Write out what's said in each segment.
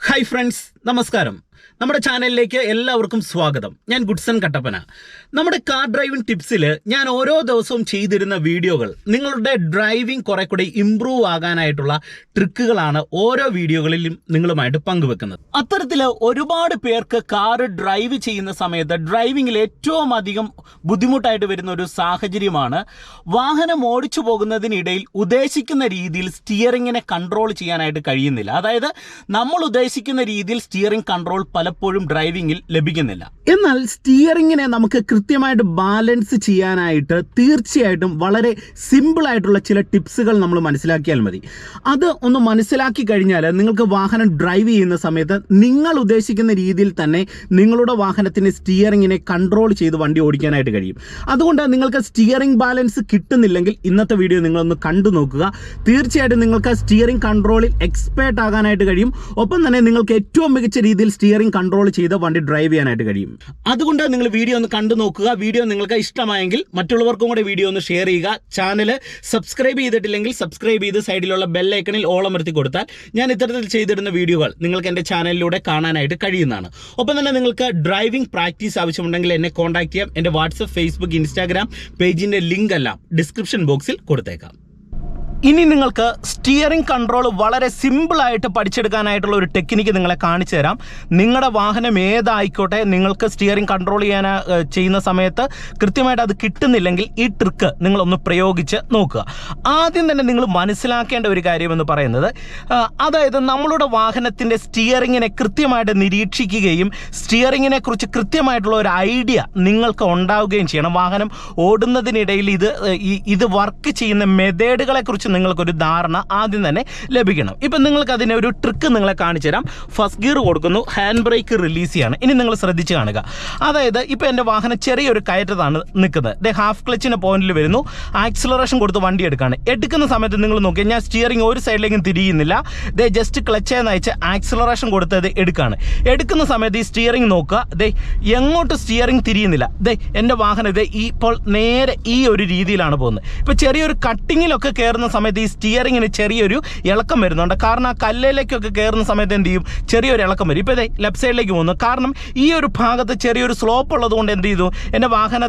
Hi friends നമസ്കാരം. നമ്മുടെ ചാനലിലേക്ക് എല്ലാവർക്കും സ്വാഗതം. ഞാൻ ഗുഡ്സൺ കട്ടപ്പന. നമ്മുടെ കാർ ഡ്രൈവിംഗ് ടിപ്സിൽ ഞാൻ ഓരോ ദിവസവും ചെയ്തിരുന്ന വീഡിയോകൾ നിങ്ങളുടെ ഡ്രൈവിംഗ് കുറെ കൂടി ഇമ്പ്രൂവ് ആകാനായിട്ടുള്ള ട്രിക്കുകളാണ് ഓരോ വീഡിയോകളിലും നിങ്ങളുമായിട്ട് പങ്കുവെക്കുന്നത്. അത്തരത്തിൽ ഒരുപാട് പേർക്ക് കാർ ഡ്രൈവ് ചെയ്യുന്ന സമയത്ത് ഡ്രൈവിംഗിൽ ഏറ്റവും അധികം ബുദ്ധിമുട്ടായിട്ട് വരുന്ന ഒരു സാഹചര്യമാണ്. വാഹനം ഓടിച്ചു പോകുന്നതിനിടയിൽ ഉദ്ദേശിക്കുന്ന രീതിയിൽ സ്റ്റിയറിങ്ങിനെ കൺട്രോൾ ചെയ്യാനായിട്ട് കഴിയുന്നില്ല. അതായത് നമ്മൾ ഉദ്ദേശിക്കുന്ന രീതിയിൽ സ്റ്റിയറിംഗ് കൺട്രോൾ പലപ്പോഴും ഡ്രൈവിംഗിൽ ലഭിക്കുന്നില്ല. എന്നാൽ സ്റ്റിയറിംഗിനെ നമുക്ക് കൃത്യമായിട്ട് ബാലൻസ് ചെയ്യാനായിട്ട് തീർച്ചയായിട്ടും വളരെ സിമ്പിൾ ആയിട്ടുള്ള ചില ടിപ്സുകൾ നമ്മൾ മനസ്സിലാക്കിയാൽ മതി. അത് ഒന്ന് മനസ്സിലാക്കി കഴിഞ്ഞാൽ നിങ്ങൾക്ക് വാഹനം ഡ്രൈവ് ചെയ്യുന്ന സമയത്ത് നിങ്ങൾ ഉദ്ദേശിക്കുന്ന രീതിയിൽ തന്നെ നിങ്ങളുടെ വാഹനത്തിന്റെ സ്റ്റിയറിങ്ങിനെ കൺട്രോൾ ചെയ്ത് വണ്ടി ഓടിക്കാനായിട്ട് കഴിയും. അതുകൊണ്ട് നിങ്ങൾക്ക് സ്റ്റിയറിംഗ് ബാലൻസ് കിട്ടുന്നില്ലെങ്കിൽ ഇന്നത്തെ വീഡിയോ നിങ്ങളൊന്ന് കണ്ടു നോക്കുക. തീർച്ചയായിട്ടും നിങ്ങൾക്ക് സ്റ്റിയറിംഗ് കൺട്രോളിൽ എക്സ്പേർട്ട് ആകാനായിട്ട് കഴിയും. ഒപ്പം തന്നെ നിങ്ങൾക്ക് ഏറ്റവും മികച്ച രീതിയിൽ സ്റ്റിയറിംഗ് കൺട്രോൾ ചെയ്ത് വണ്ടി ഡ്രൈവ് ചെയ്യാനായിട്ട് കഴിയും. അതുകൊണ്ട് നിങ്ങൾ വീഡിയോ ഒന്ന് കണ്ടു നോക്കുക. വീഡിയോ നിങ്ങൾക്ക് ഇഷ്ടമായെങ്കിൽ മറ്റുള്ളവർക്കും കൂടെ വീഡിയോ ഒന്ന് ഷെയർ ചെയ്യുക. ചാനൽ സബ്സ്ക്രൈബ് ചെയ്തിട്ടില്ലെങ്കിൽ സബ്സ്ക്രൈബ് ചെയ്ത് സൈഡിലുള്ള ബെല്ലൈക്കണിൽ ഓളമർത്തി കൊടുത്താൽ ഞാൻ ഇത്തരത്തിൽ ചെയ്തിടുന്ന വീഡിയോകൾ നിങ്ങൾക്ക് എന്റെ ചാനലിലൂടെ കാണാനായിട്ട് കഴിയുന്നതാണ്. ഒപ്പം തന്നെ നിങ്ങൾക്ക് ഡ്രൈവിംഗ് പ്രാക്ടീസ് ആവശ്യമുണ്ടെങ്കിൽ എന്നെ കോൺടാക്ട് ചെയ്യാം. എന്റെ വാട്സപ്പ് ഫേസ്ബുക്ക് ഇൻസ്റ്റാഗ്രാം പേജിന്റെ ലിങ്ക് എല്ലാം ഡിസ്ക്രിപ്ഷൻ ബോക്സിൽ കൊടുത്തേക്കാം. ഇനി നിങ്ങൾക്ക് സ്റ്റിയറിംഗ് കൺട്രോൾ വളരെ സിമ്പിളായിട്ട് പഠിച്ചെടുക്കാനായിട്ടുള്ള ഒരു ടെക്നിക്ക് നിങ്ങളെ കാണിച്ചു തരാം. നിങ്ങളുടെ വാഹനം ഏതായിക്കോട്ടെ നിങ്ങൾക്ക് സ്റ്റിയറിംഗ് കൺട്രോൾ ചെയ്യാൻ ചെയ്യുന്ന സമയത്ത് കൃത്യമായിട്ട് അത് കിട്ടുന്നില്ലെങ്കിൽ ഈ ട്രിക്ക് നിങ്ങളൊന്ന് പ്രയോഗിച്ച് നോക്കുക. ആദ്യം തന്നെ നിങ്ങൾ മനസ്സിലാക്കേണ്ട ഒരു കാര്യമെന്ന് പറയുന്നത് അതായത് നമ്മളുടെ വാഹനത്തിന്റെ സ്റ്റിയറിങ്ങിനെ കൃത്യമായിട്ട് നിരീക്ഷിക്കുകയും സ്റ്റിയറിങ്ങിനെ കുറിച്ച് കൃത്യമായിട്ടുള്ള ഒരു ഐഡിയ നിങ്ങൾക്ക് ഉണ്ടാവുകയും ചെയ്യണം. വാഹനം ഓടുന്നതിനിടയിൽ ഇത് ഇത് വർക്ക് ചെയ്യുന്ന മെത്തേഡുകളെ കുറിച്ച് നിങ്ങൾക്കൊരു ധാരണ ആദ്യം തന്നെ ലഭിക്കണം. ഇപ്പം നിങ്ങൾക്ക് അതിനെ ഒരു ട്രിക്ക് നിങ്ങളെ കാണിച്ചു തരാം. ഫസ്റ്റ് ഗിയർ കൊടുക്കുന്നു. ഹാൻഡ് ബ്രേക്ക് റിലീസ് ചെയ്യാണ്. ഇനി നിങ്ങൾ ശ്രദ്ധിച്ച് കാണുക. അതായത് ഇപ്പം എന്റെ വാഹനം ചെറിയൊരു കയറ്റത്താണ് നിൽക്കുന്നത്. ദേ ഹാഫ് ക്ലച്ചിന്റെ പോയിന്റിൽ വരുന്നു. ആക്സിലറേഷൻ കൊടുത്ത് വണ്ടി എടുക്കുകയാണ് എടുക്കുന്ന സമയത്ത് നിങ്ങൾ നോക്കി ഞാൻ സ്റ്റിയറിംഗ് ഒരു സൈഡിലേക്കും തിരിയുന്നില്ല. ദേ ജസ്റ്റ് ക്ലച്ചേന്ന് അയച്ച് ആക്സിലറേഷൻ കൊടുത്ത് ഇത് എടുക്കുകയാണ് എടുക്കുന്ന സമയത്ത് ഈ സ്റ്റിയറിംഗ് നോക്കുക. ദേ എങ്ങോട്ട് സ്റ്റിയറിംഗ് തിരിയുന്നില്ല. ദേ എന്റെ വാഹനം ദേ ഇപ്പോൾ നേരെ ഈ ഒരു രീതിയിലാണ് പോകുന്നത്. ഇപ്പോൾ ചെറിയൊരു കട്ടിങ്ങിലൊക്കെ കയറുന്ന സമയത്ത് ഈ സ്റ്റിയറിങ്ങിന് ചെറിയൊരു ഇളക്കം വരുന്നുണ്ട്. കാരണം ആ കല്ലിലേക്കൊക്കെ കയറുന്ന സമയത്ത് എന്ത് ചെയ്യും? ചെറിയൊരു ഇളക്കം വരും. ഇപ്പോൾ ഇതേ ലെഫ്റ്റ് സൈഡിലേക്ക് പോകുന്നു. കാരണം ഈ ഒരു ഭാഗത്ത് ചെറിയൊരു സ്ലോപ്പ് ഉള്ളതുകൊണ്ട് എന്ത് ചെയ്തു? എന്റെ വാഹന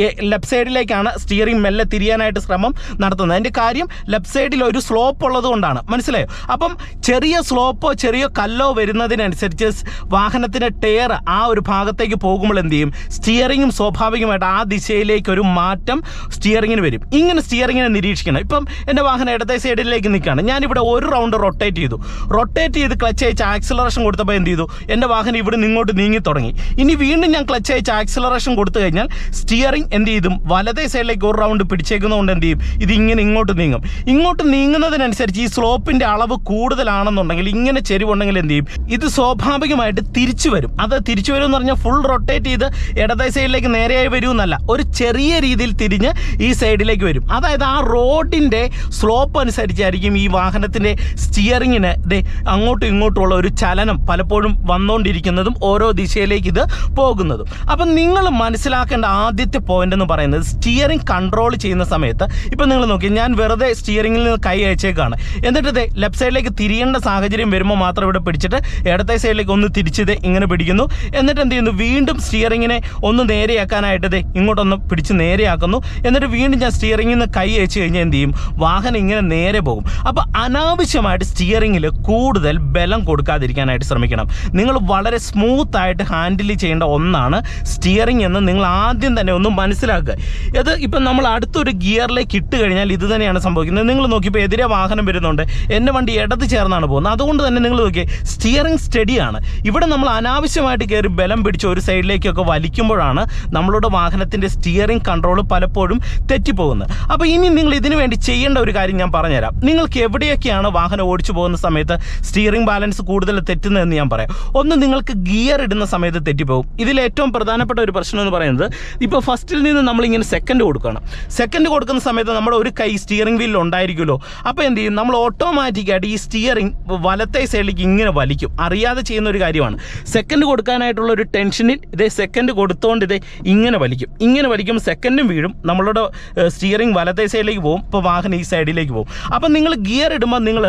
ലെഫ്റ്റ് സൈഡിലേക്കാണ് സ്റ്റിയറിംഗ് മെല്ലെ തിരിയാനായിട്ട് ശ്രമം നടത്തുന്നത്. അതിന്റെ കാര്യം ലെഫ്റ്റ് സൈഡിൽ ഒരു സ്ലോപ്പ് ഉള്ളത് കൊണ്ടാണ്. മനസ്സിലായോ? അപ്പം ചെറിയ സ്ലോപ്പോ ചെറിയ കല്ലോ വരുന്നതിനനുസരിച്ച് വാഹനത്തിന്റെ ടയർ ആ ഒരു ഭാഗത്തേക്ക് പോകുമ്പോൾ എന്ത് ചെയ്യും? സ്റ്റിയറിങ്ങും സ്വാഭാവികമായിട്ട് ആ ദിശയിലേക്ക് ഒരു മാറ്റം സ്റ്റിയറിങ്ങിന് വരും. ഇങ്ങനെ സ്റ്റിയറിങ്ങിനെ നിരീക്ഷിക്കണം. ഇപ്പം എന്റെ വാഹനം ഇടത്തെ സൈഡിലേക്ക് നിൽക്കുകയാണ്. ഞാനിവിടെ ഒരു റൗണ്ട് റൊട്ടേറ്റ് ചെയ്തു. റൊട്ടേറ്റ് ചെയ്ത് ക്ലച്ച് അയച്ച് ആക്സിലറേഷൻ കൊടുത്തപ്പോൾ എന്ത് ചെയ്തു? എന്റെ വാഹനം ഇവിടെ നിങ്ങോട്ട് നീങ്ങി തുടങ്ങി. ഇനി വീണ്ടും ഞാൻ ക്ലച്ച് അയച്ച് ആക്സിലറേഷൻ കൊടുത്തു കഴിഞ്ഞാൽ സ്റ്റിയറിംഗ് എന്ത് ചെയ്തും വലതേ സൈഡിലേക്ക് ഒരു റൗണ്ട് പിടിച്ചേക്കുന്നതുകൊണ്ട് എന്ത് ചെയ്യും? ഇത് ഇങ്ങനെ ഇങ്ങോട്ട് നീങ്ങും. ഇങ്ങോട്ട് നീങ്ങുന്നതിനനുസരിച്ച് ഈ സ്ലോപ്പിന്റെ അളവ് കൂടുതലാണെന്നുണ്ടെങ്കിൽ ഇങ്ങനെ ചെരിവുണ്ടെങ്കിൽ എന്ത് ചെയ്യും? ഇത് സ്വാഭാവികമായിട്ട് തിരിച്ചു വരും. അത് തിരിച്ചു വരും എന്ന് പറഞ്ഞാൽ ഫുൾ റൊട്ടേറ്റ് ചെയ്ത് ഇടതേ സൈഡിലേക്ക് നേരെയായി വരുമെന്നല്ല ഒരു ചെറിയ രീതിയിൽ തിരിഞ്ഞ് ഈ സൈഡിലേക്ക് വരും. അതായത് ആ റോഡിന്റെ സ്ലോപ്പ് അനുസരിച്ചായിരിക്കും ഈ വാഹനത്തിന്റെ സ്റ്റിയറിങ്ങിന് ദേ അങ്ങോട്ടും ഇങ്ങോട്ടുമുള്ള ഒരു ചലനം പലപ്പോഴും വന്നുകൊണ്ടിരിക്കുന്നതും ഓരോ ദിശയിലേക്ക് ഇത് പോകുന്നതും. അപ്പം നിങ്ങൾ മനസ്സിലാക്കേണ്ട ആദ്യത്തെ പോയിന്റ് എന്ന് പറയുന്നത് സ്റ്റിയറിംഗ് കൺട്രോൾ ചെയ്യുന്ന സമയത്ത് ഇപ്പം നിങ്ങൾ നോക്കി ഞാൻ വെറുതെ സ്റ്റിയറിംഗിൽ നിന്ന് കൈ അയച്ചേക്കാണ്. എന്നിട്ട് ദേ ലെഫ്റ്റ് സൈഡിലേക്ക് തിരിയേണ്ട സാഹചര്യം വരുമ്പോൾ മാത്രം ഇവിടെ പിടിച്ചിട്ട് ഇടത്തെ സൈഡിലേക്ക് ഒന്ന് തിരിച്ചത് ഇങ്ങനെ പിടിക്കുന്നു. എന്നിട്ട് എന്ത് ചെയ്യുന്നു? വീണ്ടും സ്റ്റിയറിങ്ങിനെ ഒന്ന് നേരെയാക്കാനായിട്ട് ദേ ഇങ്ങോട്ടൊന്ന് പിടിച്ച് നേരെയാക്കുന്നു. എന്നിട്ട് വീണ്ടും ഞാൻ സ്റ്റിയറിംഗിൽ നിന്ന് കൈ അയച്ചു കഴിഞ്ഞാൽ എന്ത് ചെയ്യും? വാഹനം ഇങ്ങനെ നേരെ പോകും. അപ്പോൾ അനാവശ്യമായിട്ട് സ്റ്റിയറിങ്ങിൽ കൂടുതൽ ബലം കൊടുക്കാതിരിക്കാനായിട്ട് ശ്രമിക്കണം. നിങ്ങൾ വളരെ സ്മൂത്ത് ആയിട്ട് ഹാൻഡിൽ ചെയ്യേണ്ട ഒന്നാണ് സ്റ്റിയറിംഗ് എന്ന് നിങ്ങൾ ആദ്യം തന്നെ ഒന്ന് മനസ്സിലാക്കുക. ഇത് ഇപ്പം നമ്മൾ അടുത്തൊരു ഗിയറിലേക്ക് ഇട്ട് കഴിഞ്ഞാൽ ഇത് തന്നെയാണ് സംഭവിക്കുന്നത്. നിങ്ങൾ നോക്കി ഇപ്പോൾ എതിരെ വാഹനം വരുന്നുണ്ട്. എന്റെ വണ്ടി ഇടത് ചേർന്നാണ് പോകുന്നത്. അതുകൊണ്ട് തന്നെ നിങ്ങൾ നോക്കിയേ സ്റ്റിയറിംഗ് സ്റ്റഡിയാണ് ഇവിടെ നമ്മൾ അനാവശ്യമായിട്ട് കയറി ബലം പിടിച്ച് ഒരു സൈഡിലേക്കൊക്കെ വലിക്കുമ്പോഴാണ് നമ്മളുടെ വാഹനത്തിന്റെ സ്റ്റിയറിംഗ് കൺട്രോൾ പലപ്പോഴും തെറ്റിപ്പോകുന്നത്. അപ്പോൾ ഇനി നിങ്ങൾ ഇതിനു വേണ്ടി ചെയ്യേണ്ട ഒരു കാര്യം ഞാൻ പറഞ്ഞുതരാം. നിങ്ങൾക്ക് എവിടെയൊക്കെയാണ് വാഹനം ഓടിച്ചു പോകുന്ന സമയത്ത് സ്റ്റിയറിംഗ് ബാലൻസ് കൂടുതൽ തെറ്റുന്നതെന്ന് ഞാൻ പറയാം. ഒന്ന് നിങ്ങൾക്ക് ഗിയർ ഇടുന്ന സമയത്ത് തെറ്റിപ്പോകും. ഇതിൽ ഏറ്റവും പ്രധാനപ്പെട്ട ഒരു പ്രശ്നം എന്ന് പറയുന്നത് ഇപ്പോൾ ഫസ്റ്റ് ഫസ്റ്റിൽ നിന്ന് നമ്മളിങ്ങനെ സെക്കൻഡ് കൊടുക്കണം. സെക്കൻഡ് കൊടുക്കുന്ന സമയത്ത് നമ്മുടെ ഒരു കൈ സ്റ്റിയറിംഗ് വീലിൽ ഉണ്ടായിരിക്കുമല്ലോ. അപ്പോൾ എന്ത് ചെയ്യും? നമ്മൾ ഓട്ടോമാറ്റിക്കായിട്ട് ഈ സ്റ്റിയറിംഗ് വലത്തെ സൈഡിലേക്ക് ഇങ്ങനെ വലിക്കും. അറിയാതെ ചെയ്യുന്ന ഒരു കാര്യമാണ്. സെക്കൻഡ് കൊടുക്കാനായിട്ടുള്ള ഒരു ടെൻഷനിൽ ഇതേ സെക്കൻഡ് കൊടുത്തുകൊണ്ട് ഇതേ ഇങ്ങനെ വലിക്കും. ഇങ്ങനെ വലിക്കുമ്പോൾ സെക്കൻഡും വീഴും. നമ്മളുടെ സ്റ്റിയറിംഗ് വലത്തെ സൈഡിലേക്ക് പോകും. ഇപ്പോൾ വാഹനം ഈ സൈഡിലേക്ക് പോകും. അപ്പം നിങ്ങൾ ഗിയർ ഇടുമ്പോൾ നിങ്ങൾ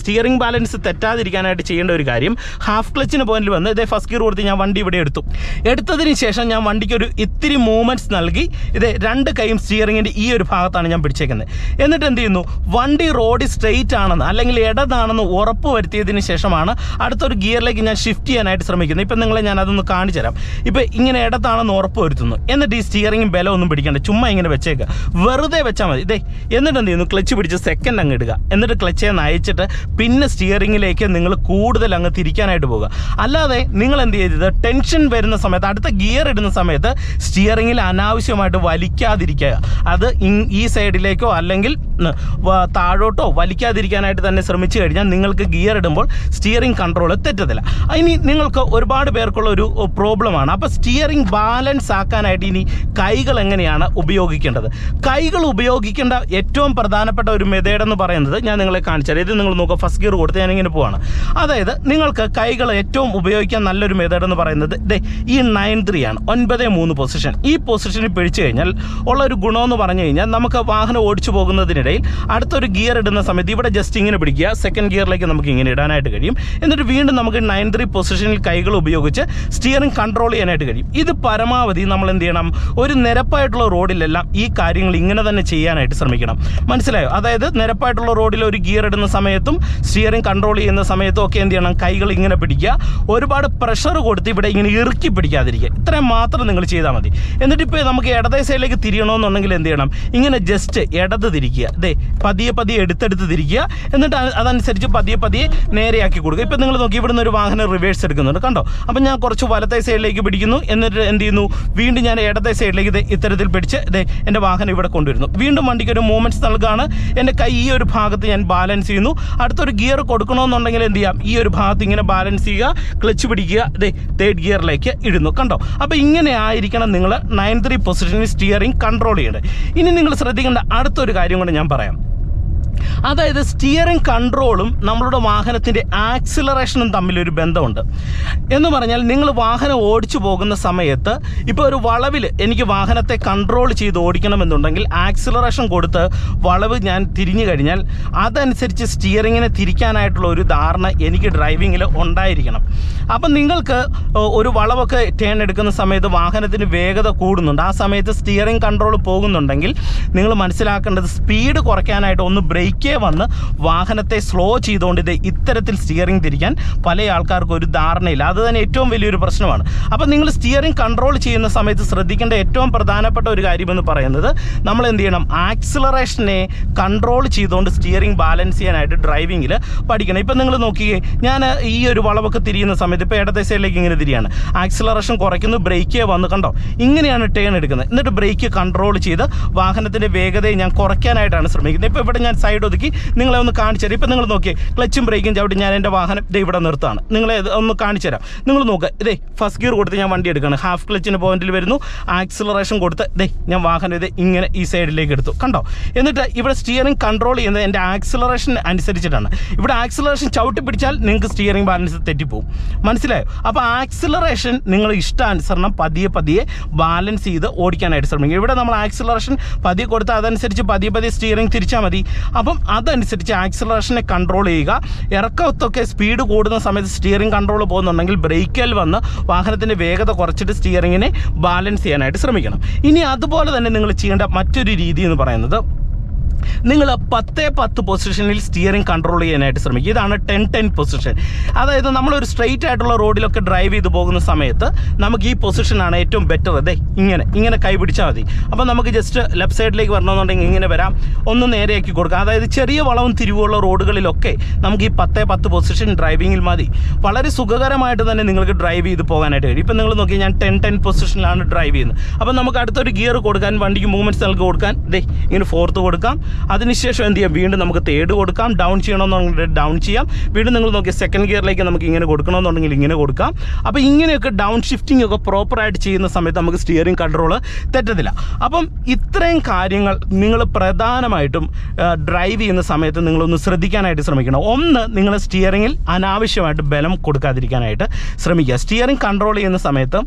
സ്റ്റിയറിംഗ് ബാലൻസ് തെറ്റാതിരിക്കാനായിട്ട് ചെയ്യേണ്ട ഒരു കാര്യം ഹാഫ് ക്ലച്ചിന് പോയിന്റിൽ വന്ന് ഇതേ ഫസ്റ്റ് ഗിയർ കൊടുത്ത് ഞാൻ വണ്ടി ഇവിടെ എടുത്തു. എടുത്തതിന് ശേഷം ഞാൻ വണ്ടിക്ക് ഒരു ഇത്തിരി മൂവ്മെന്റ്സ് നൽകി. ഇത് രണ്ട് കൈയും സ്റ്റിയറിങ്ങിന്റെ ഈ ഒരു ഭാഗത്താണ് ഞാൻ പിടിച്ചേക്കുന്നത്. എന്നിട്ട് എന്ത് ചെയ്യുന്നു? വണ്ടി റോഡ് സ്ട്രെയിറ്റ് ആണെന്ന് അല്ലെങ്കിൽ ഇടതാണെന്ന് ഉറപ്പ് വരുത്തിയതിന് ശേഷമാണ് അടുത്തൊരു ഗിയറിലേക്ക് ഞാൻ ഷിഫ്റ്റ് ചെയ്യാനായിട്ട് ശ്രമിക്കുന്നത്. ഇപ്പം നിങ്ങളെ ഞാൻ അതൊന്ന് കാണിച്ചു തരാം. ഇപ്പം ഇങ്ങനെ ഇടത്താണെന്ന് ഉറപ്പ് വരുത്തുന്നു. എന്നിട്ട് ഈ സ്റ്റിയറിങ്ങും ബലം ഒന്നും പിടിക്കേണ്ട. ചുമ്മാ ഇങ്ങനെ വെച്ചേക്കുക വെറുതെ വെച്ചാൽ മതി. ഇതേ എന്നിട്ട് എന്ത് ചെയ്യുന്നു? ക്ലച്ച് പിടിച്ച് സെക്കൻഡ് അങ്ങ് ഇടുക. എന്നിട്ട് ക്ലച്ചേ നയിച്ചിട്ട് പിന്നെ സ്റ്റിയറിങ്ങിലേക്ക് നിങ്ങൾ കൂടുതൽ അങ്ങ് തിരിക്കാനായിട്ട് പോകുക അല്ലാതെ നിങ്ങൾ എന്ത് ചെയ്തത് ടെൻഷൻ വരുന്ന സമയത്ത് അടുത്ത ഗിയർ ഇടുന്ന സമയത്ത് സ്റ്റിയറിങ്ങിൽ അനാവശ്യമായിട്ട് വലിക്കാതിരിക്കുക. അത് ഈ സൈഡിലേക്കോ അല്ലെങ്കിൽ താഴോട്ടോ വലിക്കാതിരിക്കാനായിട്ട് തന്നെ ശ്രമിച്ചു കഴിഞ്ഞാൽ നിങ്ങൾക്ക് ഗിയർ ഇടുമ്പോൾ സ്റ്റിയറിംഗ് കൺട്രോൾ തെറ്റത്തില്ല. ഇനി നിങ്ങൾക്ക് ഒരുപാട് പേർക്കുള്ള ഒരു പ്രോബ്ലമാണ്. അപ്പോൾ സ്റ്റിയറിംഗ് ബാലൻസ് ആക്കാനായിട്ട് ഇനി കൈകൾ എങ്ങനെയാണ് ഉപയോഗിക്കേണ്ടത്? കൈകൾ ഉപയോഗിക്കേണ്ട ഏറ്റവും പ്രധാനപ്പെട്ട ഒരു മെത്തേഡ് എന്ന് പറയുന്നത് ഞാൻ നിങ്ങളെ കാണിച്ചാൽ ഇത് നിങ്ങൾ നോക്കുക. ഫസ്റ്റ് ഗിയർ കൊടുത്ത് ഞാനിങ്ങനെ പോവാണ്. അതായത് നിങ്ങൾക്ക് കൈകൾ ഏറ്റവും ഉപയോഗിക്കാൻ നല്ലൊരു മെത്തേഡ് എന്ന് പറയുന്നത് ദേ ഈ നയൻ ത്രീ ആണ്. ഒൻപത് മൂന്ന് പൊസിഷൻ ഈ പൊസിഷനിൽ പിടിച്ചു കഴിഞ്ഞാൽ ഉള്ള ഒരു ഗുണമെന്ന് പറഞ്ഞു കഴിഞ്ഞാൽ നമുക്ക് വാഹനം ഓടിച്ചു പോകുന്നതിനിടയിൽ അടുത്തൊരു ഗിയർ ഇടുന്ന സമയത്ത് ഇവിടെ ജസ്റ്റ് ഇങ്ങനെ പിടിക്കുക. സെക്കൻഡ് ഗിയറിലേക്ക് നമുക്ക് ഇങ്ങനെ ഇടാനായിട്ട് കഴിയും. എന്നിട്ട് വീണ്ടും നമുക്ക് നയൻ ത്രീ പൊസിഷനിൽ കൈകൾ ഉപയോഗിച്ച് സ്റ്റിയറിംഗ് കൺട്രോൾ ചെയ്യാനായിട്ട് കഴിയും. ഇത് പരമാവധി നമ്മൾ എന്ത് ചെയ്യണം? ഒരു നിരപ്പായിട്ടുള്ള റോഡിലെല്ലാം ഈ കാര്യങ്ങൾ ഇങ്ങനെ തന്നെ ചെയ്യാനായിട്ട് ശ്രമിക്കണം. മനസ്സിലായോ? അതായത് നിരപ്പായിട്ടുള്ള റോഡിൽ ഒരു ഗിയർ ഇടുന്ന സമയത്തും സ്റ്റിയറിംഗ് കൺട്രോൾ ചെയ്യുന്ന സമയത്തും ഒക്കെ എന്ത് ചെയ്യണം? കൈകൾ ഇങ്ങനെ പിടിക്കുക. ഒരുപാട് പ്രഷർ കൊടുത്ത് ഇവിടെ ഇങ്ങനെ ഇറുക്കി പിടിക്കാതിരിക്കുക. ഇത്രയും മാത്രം നിങ്ങൾ ചെയ്താൽ മതി. എന്നിട്ട് ഇപ്പോൾ നമുക്ക് ഇടതേ സൈഡിലേക്ക് തിരിയണമെന്നുണ്ടെങ്കിൽ എന്ത് ചെയ്യണം? ഇങ്ങനെ ജസ്റ്റ് ഇടത് തിരിക്കുക. ദേ പതിയെ പതിയെ എടുത്തെടുത്ത് തിരിക്കുക. എന്നിട്ട് അതനുസരിച്ച് പതിയെ പതിയെ നേരെയാക്കി കൊടുക്കുക. ഇപ്പം നിങ്ങൾ നോക്കി ഇവിടുന്ന് ഒരു വാഹനം റിവേഴ്സ് എടുക്കുന്നുണ്ട്. കണ്ടോ? അപ്പം ഞാൻ കുറച്ച് വലത്തെ സൈഡിലേക്ക് പിടിക്കുന്നു. എന്നിട്ട് എന്ത് ചെയ്യുന്നു? വീണ്ടും ഞാൻ ഇടത്തെ സൈഡിലേക്ക് ഇത് ഇത്തരത്തിൽ പിടിച്ച് ദേ എന്റെ വാഹനം ഇവിടെ കൊണ്ടുവരുന്നു. വീണ്ടും വണ്ടിക്ക് ഒരു മൂവ്മെന്റ്സ് നൽകുകയാണ് എന്റെ കൈ ഈ ഒരു ഭാഗത്ത് ഞാൻ ബാലൻസ് ചെയ്യുന്നു. അടുത്തൊരു ഗിയർ കൊടുക്കണമെന്നുണ്ടെങ്കിൽ എന്ത് ചെയ്യാം? ഈ ഒരു ഭാഗത്ത് ഇങ്ങനെ ബാലൻസ് ചെയ്യുക. ക്ലച്ച് പിടിക്കുക. ദേ തേർഡ് ഗിയറിലേക്ക് ഇടുന്നു. കണ്ടോ? അപ്പോൾ ഇങ്ങനെ ആയിരിക്കണം നിങ്ങൾ നയൻ ത്രീ പൊസിഷനിൽ സ്റ്റിയറിംഗ് കൺട്രോൾ ചെയ്യേണ്ടത് ഇനി നിങ്ങൾ ശ്രദ്ധിക്കേണ്ട അടുത്തൊരു കാര്യം കൂടെ ഞാൻ പറയാം. അതായത് സ്റ്റിയറിംഗ് കൺട്രോളും നമ്മളുടെ വാഹനത്തിന്റെ ആക്സിലറേഷനും തമ്മിലൊരു ബന്ധമുണ്ട്. എന്ന് പറഞ്ഞാൽ നിങ്ങൾ വാഹനം ഓടിച്ചു പോകുന്ന സമയത്ത് ഇപ്പോൾ ഒരു വളവിൽ എനിക്ക് വാഹനത്തെ കൺട്രോൾ ചെയ്ത് ഓടിക്കണമെന്നുണ്ടെങ്കിൽ ആക്സിലറേഷൻ കൊടുത്ത് വളവ് ഞാൻ തിരിഞ്ഞു കഴിഞ്ഞാൽ അതനുസരിച്ച് സ്റ്റിയറിങ്ങിനെ തിരിക്കാനായിട്ടുള്ള ഒരു ധാരണ എനിക്ക് ഡ്രൈവിങ്ങിൽ ഉണ്ടായിരിക്കണം. അപ്പം നിങ്ങൾക്ക് ഒരു വളവൊക്കെ ടേൺ എടുക്കുന്ന സമയത്ത് വാഹനത്തിന് വേഗത കൂടുന്നുണ്ട്. ആ സമയത്ത് സ്റ്റിയറിംഗ് കൺട്രോൾ പോകുന്നുണ്ടെങ്കിൽ നിങ്ങൾ മനസ്സിലാക്കേണ്ടത് സ്പീഡ് കുറയ്ക്കാനായിട്ട് ഒന്ന് ബ്രേക്കേ വന്ന് വാഹനത്തെ സ്ലോ ചെയ്തുകൊണ്ട് ഇത് ഇത്തരത്തിൽ സ്റ്റിയറിംഗ് തിരിക്കാൻ പല ആൾക്കാർക്കും ഒരു ധാരണയില്ല. അത് തന്നെ ഏറ്റവും വലിയൊരു പ്രശ്നമാണ്. അപ്പോൾ നിങ്ങൾ സ്റ്റിയറിംഗ് കൺട്രോൾ ചെയ്യുന്ന സമയത്ത് ശ്രദ്ധിക്കേണ്ട ഏറ്റവും പ്രധാനപ്പെട്ട ഒരു കാര്യമെന്ന് പറയുന്നത് നമ്മൾ എന്ത് ചെയ്യണം? ആക്സിലറേഷനെ കൺട്രോൾ ചെയ്തുകൊണ്ട് സ്റ്റിയറിംഗ് ബാലൻസ് ചെയ്യാനായിട്ട് ഡ്രൈവിങ്ങിൽ പഠിക്കണം. ഇപ്പം നിങ്ങൾ നോക്കിയേ ഞാൻ ഈ ഒരു വളവൊക്കെ തിരിയുന്ന സമയത്ത് ഇപ്പോൾ ഇടത്തെ ഇങ്ങനെ തിരിയാണ്. ആക്സിലറേഷൻ കുറയ്ക്കുന്നു ബ്രേക്കേ വന്ന്. കണ്ടോ? ഇങ്ങനെയാണ് ടേൺ എടുക്കുന്നത്. എന്നിട്ട് ബ്രേക്ക് കൺട്രോൾ ചെയ്ത് വാഹനത്തിന്റെ വേഗതയെ ഞാൻ കുറയ്ക്കാനായിട്ടാണ് ശ്രമിക്കുന്നത്. ഇപ്പോൾ ഇവിടെ ഞാൻ സൈഡ് ഒതുക്കി നിങ്ങളെ ഒന്ന് കാണിച്ചു തരാം. ഇപ്പം നിങ്ങൾ നോക്കിയേ ക്ലച്ചും ബ്രേക്കും ചവിട്ടി ഞാൻ എന്റെ വാഹനം ഇതേ ഇവിടെ നിർത്താണ് നിങ്ങളെ ഒന്ന് കാണിച്ചു തരാം. നിങ്ങൾ നോക്കുക ഇതേ ഫസ്റ്റ് ഗിയർ കൊടുത്ത് ഞാൻ വണ്ടി എടുക്കുകയാണ്. ഹാഫ് ക്ലച്ചിന് പോയിന്റിൽ വരുന്നു. ആക്സിലറേഷൻ കൊടുത്ത് ഇതേ ഞാൻ വാഹനം ഇത് ഇങ്ങനെ ഈ സൈഡിലേക്ക് എടുത്തു. കണ്ടോ? എന്നിട്ട് ഇവിടെ സ്റ്റിയറിംഗ് കൺട്രോൾ ചെയ്യുന്നത് എന്റെ ആക്സിലറേഷൻ അനുസരിച്ചിട്ടാണ്. ഇവിടെ ആക്സിലറേഷൻ ചവിട്ടി പിടിച്ചാൽ നിങ്ങൾക്ക് സ്റ്റിയറിംഗ് ബാലൻസ് തെറ്റിപ്പോവും. മനസ്സിലായോ? അപ്പോൾ ആക്സിലറേഷൻ നിങ്ങൾ ഇഷ്ടാനുസരണം പതിയെ പതിയെ ബാലൻസ് ചെയ്ത് ഓടിക്കാനായിട്ട് ശ്രമിക്കും ഇവിടെ നമ്മൾ ആക്സിലറേഷൻ പതിയെ കൊടുത്ത് അതനുസരിച്ച് പതിയെ പതിയെ സ്റ്റിയറിംഗ് തിരിച്ചാൽ മതി. അപ്പം അതനുസരിച്ച് ആക്സിലറേഷനെ കൺട്രോൾ ചെയ്യുക. ഇറക്കത്തൊക്കെ സ്പീഡ് കൂടുന്ന സമയത്ത് സ്റ്റിയറിംഗ് കൺട്രോൾ പോകുന്നുണ്ടെങ്കിൽ ബ്രേക്കിൽ വന്ന് വാഹനത്തിന്റെ വേഗത കുറച്ചിട്ട് സ്റ്റിയറിങ്ങിനെ ബാലൻസ് ചെയ്യാനായിട്ട് ശ്രമിക്കണം. ഇനി അതുപോലെ തന്നെ നിങ്ങൾ ചെയ്യേണ്ട മറ്റൊരു രീതി എന്ന് പറയുന്നത് നിങ്ങൾ പത്ത് പത്ത് പൊസിഷനിൽ സ്റ്റിയറിംഗ് കൺട്രോൾ ചെയ്യാനായിട്ട് ശ്രമിക്കുക ഇതാണ് ടെൻ ടെൻ പൊസിഷൻ അതായത് നമ്മളൊരു സ്ട്രെയിറ്റ് ആയിട്ടുള്ള റോഡിലൊക്കെ ഡ്രൈവ് ചെയ്ത് പോകുന്ന സമയത്ത് നമുക്ക് ഈ പൊസിഷനാണ് ഏറ്റവും ബെറ്റർ അതെ ഇങ്ങനെ ഇങ്ങനെ കൈ പിടിച്ചാൽ മതി. അപ്പോൾ നമുക്ക് ജസ്റ്റ് ലെഫ്റ്റ് സൈഡിലേക്ക് വരണമെന്നുണ്ടെങ്കിൽ ഇങ്ങനെ വരാം. ഒന്ന് നേരെയാക്കി കൊടുക്കാം. അതായത് ചെറിയ വളവും തിരിവുള്ള റോഡുകളിലൊക്കെ നമുക്ക് ഈ പത്ത് പത്ത് പൊസിഷൻ ഡ്രൈവിങ്ങിൽ മതി. വളരെ സുഖകരമായിട്ട് തന്നെ നിങ്ങൾക്ക് ഡ്രൈവ് ചെയ്ത് പോകാനായിട്ട് കഴിയും. ഇപ്പം നിങ്ങൾ നോക്കി ഞാൻ ടെൻ ടെൻ പൊസിഷനിലാണ് ഡ്രൈവ് ചെയ്യുന്നത്. അപ്പോൾ നമുക്ക് അടുത്തൊരു ഗിയർ കൊടുക്കാൻ വണ്ടിക്ക് മൂവ്മെന്റ്സ് നൽകി കൊടുക്കാൻ ദേ ഇങ്ങനെ ഫോർത്ത് കൊടുക്കാം. അതിനുശേഷം എന്ത് ചെയ്യാം? വീണ്ടും നമുക്ക് തേർഡ് കൊടുക്കാം. ഡൗൺ ചെയ്യണമെന്നുണ്ടെങ്കിൽ ഡൗൺ ചെയ്യാം. വീണ്ടും നിങ്ങൾ നോക്കി സെക്കൻഡ് ഗിയറിലേക്ക് നമുക്ക് ഇങ്ങനെ കൊടുക്കണമെന്നുണ്ടെങ്കിൽ ഇങ്ങനെ കൊടുക്കാം. അപ്പോൾ ഇങ്ങനെയൊക്കെ ഡൗൺ ഷിഫ്റ്റിംഗ് ഒക്കെ പ്രോപ്പറായിട്ട് ചെയ്യുന്ന സമയത്ത് നമുക്ക് സ്റ്റിയറിംഗ് കൺട്രോൾ തെറ്റത്തില്ല. അപ്പം ഇത്രയും കാര്യങ്ങൾ നിങ്ങൾ പ്രധാനമായിട്ടും ഡ്രൈവ് ചെയ്യുന്ന സമയത്ത് നിങ്ങളൊന്ന് ശ്രദ്ധിക്കാനായിട്ട് ശ്രമിക്കണം. ഒന്ന് നിങ്ങൾ സ്റ്റിയറിങ്ങിൽ അനാവശ്യമായിട്ട് ബലം കൊടുക്കാതിരിക്കാനായിട്ട് ശ്രമിക്കുക. സ്റ്റിയറിംഗ് കൺട്രോൾ ചെയ്യുന്ന സമയത്ത്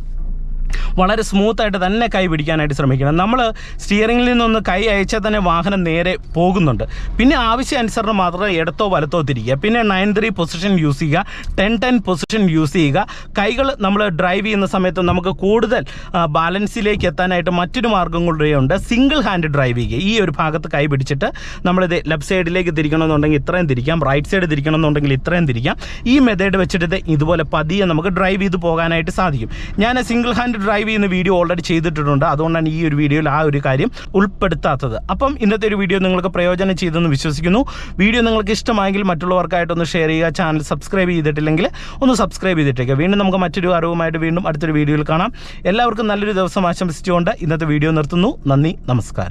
വളരെ സ്മൂത്തായിട്ട് തന്നെ കൈ പിടിക്കാനായിട്ട് ശ്രമിക്കണം. നമ്മൾ സ്റ്റിയറിംഗിൽ നിന്നൊന്ന് കൈ അയച്ചാൽ തന്നെ വാഹനം നേരെ പോകുന്നുണ്ട്. പിന്നെ ആവശ്യാനുസരണം മാത്രമേ ഇടത്തോ വലത്തോ തിരിക്കുക. പിന്നെ നയൻ ത്രീ പൊസിഷൻ യൂസ് ചെയ്യുക. ടെൻ ടെൻ പൊസിഷൻ യൂസ് ചെയ്യുക. കൈകൾ നമ്മൾ ഡ്രൈവ് ചെയ്യുന്ന സമയത്ത് നമുക്ക് കൂടുതൽ ബാലൻസിലേക്ക് എത്താനായിട്ട് മറ്റൊരു മാർഗം കൂടെയുണ്ട്. സിംഗിൾ ഹാൻഡ് ഡ്രൈവ് ചെയ്യുക. ഈ ഒരു ഭാഗത്ത് കൈ പിടിച്ചിട്ട് നമ്മളിത് ലെഫ്റ്റ് സൈഡിലേക്ക് തിരിക്കണമെന്നുണ്ടെങ്കിൽ ഇത്രയും തിരിക്കാം. റൈറ്റ് സൈഡ് തിരിക്കണമെന്നുണ്ടെങ്കിൽ ഇത്രയും തിരിക്കാം. ഈ മെത്തേഡ് വെച്ചിട്ട് ഇതുപോലെ പതിയെ നമുക്ക് ഡ്രൈവ് ചെയ്ത് പോകാനായിട്ട് സാധിക്കും. ഞാൻ സിംഗിൾ ഹാൻഡ് ഡ്രൈവ് ചെയ്യുന്ന വീഡിയോ ഓൾറെഡി ചെയ്തിട്ടുണ്ട് അതുകൊണ്ടാണ് ഈ ഒരു വീഡിയോയിൽ ആ ഒരു കാര്യം ഉൾപ്പെടുത്താത്തത്. അപ്പം ഇന്നത്തെ ഒരു വീഡിയോ നിങ്ങൾക്ക് പ്രയോജനം ചെയ്തെന്ന് വിശ്വസിക്കുന്നു. വീഡിയോ നിങ്ങൾക്ക് ഇഷ്ടമായെങ്കിൽ മറ്റുള്ളവർക്കായിട്ടൊന്ന് ഷെയർ ചെയ്യുക. ചാനൽ സബ്സ്ക്രൈബ് ചെയ്തിട്ടില്ലെങ്കിൽ ഒന്ന് സബ്സ്ക്രൈബ് ചെയ്തിട്ടേക്കുക വീണ്ടും നമുക്ക് മറ്റൊരു അറിവുമായിട്ട് വീണ്ടും അടുത്തൊരു വീഡിയോയിൽ കാണാം. എല്ലാവർക്കും നല്ലൊരു ദിവസം ആശംസിച്ചുകൊണ്ട് ഇന്നത്തെ വീഡിയോ നിർത്തുന്നു. നന്ദി നമസ്കാരം.